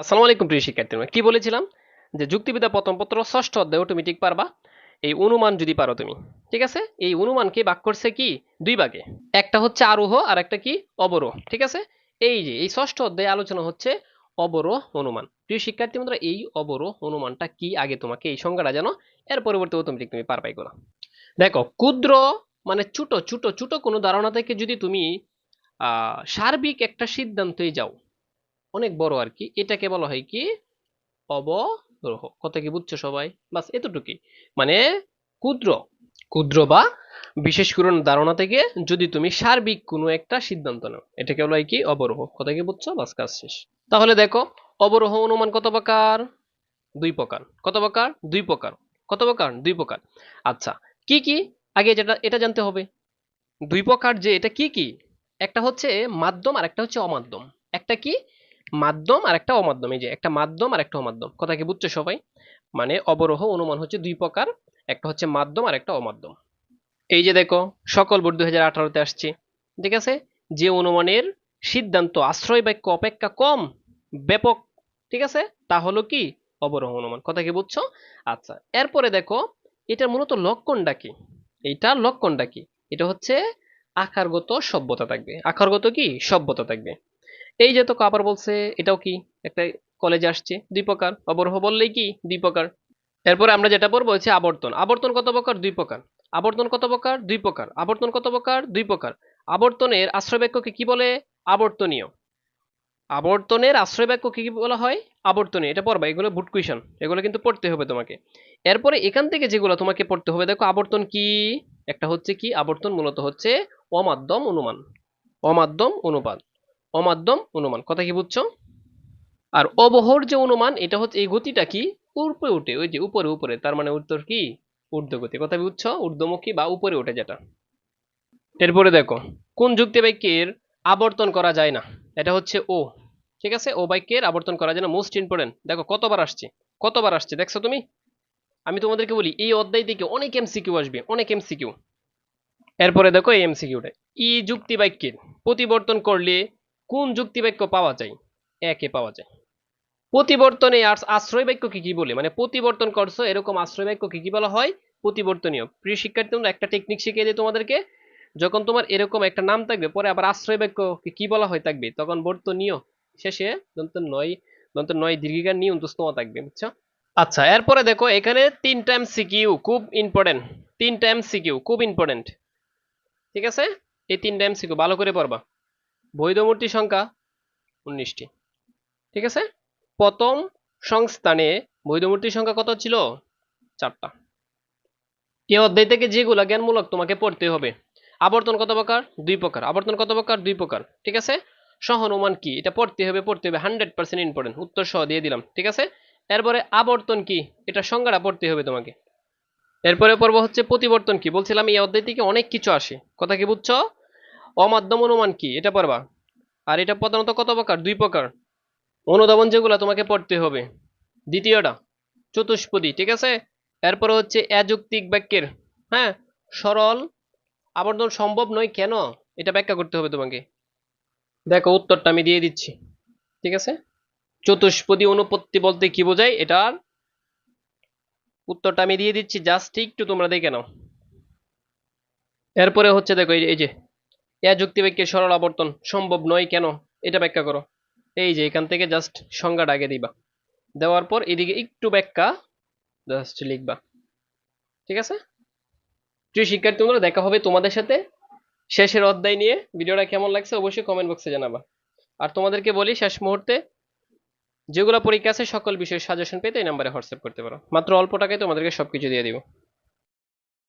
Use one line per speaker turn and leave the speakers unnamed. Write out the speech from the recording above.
আসসালামু আলাইকুম প্রিয় শিক্ষার্থীরা, কি বলেছিলাম? যে যুক্তিবিদ্যা প্রথম পত্র ষষ্ঠ অধ্যায় অটোমেটিক পারবা। এই অনুমান যদি পারো তুমি, ঠিক আছে? এই অনুমানকে ভাগ করছে কি? দুই ভাগে। একটা হচ্ছে আরোহ আর একটা কি? অবরোহ, ঠিক আছে? এই যে, এই ষষ্ঠ অধ্যায়ে আলোচনা হচ্ছে অবরোহ অনুমান। প্রিয় শিক্ষার্থী বন্ধুরা, এই অবরোহ অনুমানটা কি? আগে তোমাকে এই সংজ্ঞাটা জানো, এর পরিবর্তে অটোমেটিক তুমি পারবাই করো। দেখো, ক্ষুদ্র মানে ছোট ছোট ছোট কোনো ধারণা থেকে যদি তুমি সার্বিক একটা সিদ্ধান্তই যাও অনেক বড় আর কি। এটাকে বলা হয় কি? অবরোহ। কথা কি বুঝছ সবাই? বাস এতটুকুই। মানে ক্ষুদ্র। ক্ষুদ্র বা বিশেষ কোনো ধারণা থেকে যদি তুমি সার্বিক কোনো একটা সিদ্ধান্ত নাও, এটাকে বলা হয় কি? অবরোহ। কথা কি বুঝছ? বাস কাজ শেষ। তাহলে দেখো, অবরোহ অনুমান কত প্রকার? দুই প্রকার। কত প্রকার? দুই প্রকার। কত প্রকার? দুই প্রকার। আচ্ছা কি কি? আগে যেটা, এটা জানতে হবে। দুই প্রকার যে এটা কি কি? একটা হচ্ছে মাধ্যম আর একটা হচ্ছে অমাধ্যম। একটা কি? মাধ্যম আর একটা অমাধ্যম, এই যে একটা মাধ্যম আর একটা অমাধ্যম। কথা কি বুঝছ সবাই? মানে অবরোহ অনুমান হচ্ছে দুই প্রকার, একটা হচ্ছে মাধ্যম আর একটা অমাধ্যম। এই যে দেখো, সকল বোর্ড দুই হাজার আঠারোতে আসছে। ঠিক আছে? যে অনুমানের সিদ্ধান্ত, আশ্রয় বাক্য অপেক্ষা কম, ব্যাপক, ঠিক আছে? তা হলো কি? অবরোহ অনুমান। কথা কি বুঝছ? আচ্ছা এরপরে দেখো, এটার মূলত লক্ষণটা কি? এইটার লক্ষণটা কি? এটা হচ্ছে আকারগত সভ্যতা থাকবে। আকারগত কি? সভ্যতা থাকবে। এই যে তো আবার বলছে, এটাও কি একটা কলেজে আসছে? দুই প্রকার। অবরোহ বললেই কি? দুই প্রকার। এরপরে আমরা যেটা পড়ব হচ্ছে আবর্তন। আবর্তন কত প্রকার? দুই প্রকার। আবর্তন কত প্রকার? দুই প্রকার। আবর্তন কত প্রকার? দুই প্রকার। আবর্তনের আশ্রয় বাক্যকে কি বলে? আবর্তনীয়। আবর্তনের আশ্রয় বাক্যকে কি বলা হয়? আবর্তনীয়। এটা পড়বা, এগুলো বুট কুইশন এগুলো কিন্তু পড়তে হবে তোমাকে। এরপরে এখান থেকে যেগুলো তোমাকে পড়তে হবে, দেখো আবর্তন কি? একটা হচ্ছে কি? আবর্তন মূলত হচ্ছে অমাধ্যম অনুমান। অমাধ্যম অনুপাত। অমাধ্যম অনুমান। কথা কি বুঝছ? আর অবহর যে অনুমান, এটা হচ্ছে এই গতিটা কি? উপরে উঠে, ওই যে উপরে উপরে, তার মানে উত্তর কি? ঊর্ধ্বগতি। কথা বুঝছ? ঊর্ধ্বমুখী বা উপরে ওঠে যেটা। এরপরে দেখো, কোন যুক্তি বাক্যের আবর্তন করা যায় না? এটা হচ্ছে ও। ঠিক আছে? ও বাক্যের আবর্তন করা যায় না। মোস্ট ইম্পর্টেন্ট দেখো, কতবার আসছে? কতবার আসছে? দেখছ তুমি? আমি তোমাদেরকে বলি, এই অধ্যায় থেকে অনেক এমসিকিউ আসবে, অনেক এমসিকিউ। এরপরে দেখো এই এমসিকিউটা ই যুক্তি বাক্যের প্রতিবর্তন করলে কোন যুক্তি বাক্য পাওয়া যায়? একে পাওয়া যায়। প্রতিবর্তনে আশ্রয় বাক্য কি কি বলে? মানে প্রতিবর্তন করছ, এরকম আশ্রয় বাক্য কি কি বলা হয়? প্রতিবর্তনীয়। প্রিয় শিক্ষার্থী, তোমরা একটা টেকনিক শিখিয়ে দিই তোমাদেরকে। যখন তোমার এরকম একটা নাম থাকবে, পরে আবার আশ্রয় বাক্য কি বলা হয় থাকবে? তখন বর্তনীয় শেষে দন্ত নয় দন্ত নয় দীর্ঘিকার নিয়ে অন্তস্তমা থাকবে, বুঝছ? আচ্ছা এরপরে দেখো, এখানে তিন টাইম সিকিউ খুব ইম্পর্টেন্ট তিন টাইম সিকিউ খুব ইম্পর্টেন্ট ঠিক আছে? এই তিনটা এমসিকিউ ভালো করে পড়বা। বৈধ মূর্তি সংখ্যা উনিশটি। ঠিক আছে? প্রথম সংস্থানে বৈধ মূর্তির সংখ্যা কত ছিল? চারটা। এই অধ্যায় থেকে যেগুলো জ্ঞানমূলক তোমাকে পড়তে হবে। আবর্তন কত প্রকার? দুই প্রকার। আবর্তন কত প্রকার? দুই প্রকার। ঠিক আছে? সহনুমান কি? এটা পড়তে হবে পড়তে হবে। হান্ড্রেড পার্সেন্ট ইম্পর্টেন্ট উত্তর সহ দিয়ে দিলাম। ঠিক আছে? এরপরে আবর্তন কি? এটা সংজ্ঞাটা পড়তে হবে তোমাকে। এরপরে পর্ব হচ্ছে প্রতিবর্তন কি? বলছিলাম এই অধ্যায় থেকে অনেক কিছু আসে। কথা কি বুঝছ? অমাধ্যম অনুমান কি? এটা পড়বা। আর এটা প্রধানত কত প্রকার? দুই প্রকার। অনুধাবন যেগুলো তোমাকে পড়তে হবে। দ্বিতীয়টা, চতুষ্পদী, ঠিক আছে? এরপরে হচ্ছে অযৌক্তিক বাক্যের। হ্যাঁ? সরল, আবর্তন সম্ভব নয় কেন? এটা ব্যাখ্যা করতে হবে তোমাকে। দেখো, উত্তরটা আমি দিয়ে দিচ্ছি। ঠিক আছে? চতুষ্পদী অনুপত্তি বলতে কি বোঝায়? এটার উত্তরটা আমি দিয়ে দিচ্ছি। জাস্ট একটু তোমরা দেখে নাও। এরপরে হচ্ছে দেখো, এই যে এ যুক্তি বাক্যের সরল আবর্তন সম্ভব নয় কেন? এটা ব্যাখ্যা করো। এই যে, এখান থেকে জাস্ট সংজ্ঞাটা আগে দিবা। দেওয়ার পর এদিকে একটু ব্যাখ্যা জাস্ট লিখবা। ঠিক আছে? প্রিয় শিক্ষার্থী, বন্ধুরা, দেখা হবে তোমাদের সাথে শেষের অধ্যায় নিয়ে। ভিডিওটা কেমন লাগছে অবশ্যই কমেন্ট বক্সে জানাবা। আর তোমাদেরকে বলি, শেষ মুহূর্তে যেগুলো পরীক্ষা আছে, সকল বিষয়ের সাজেশন পেতে এই নাম্বারে হোয়াটসঅ্যাপ করতে পারো। মাত্র অল্প টাকায় তোমাদেরকে সবকিছু দিয়ে দিব।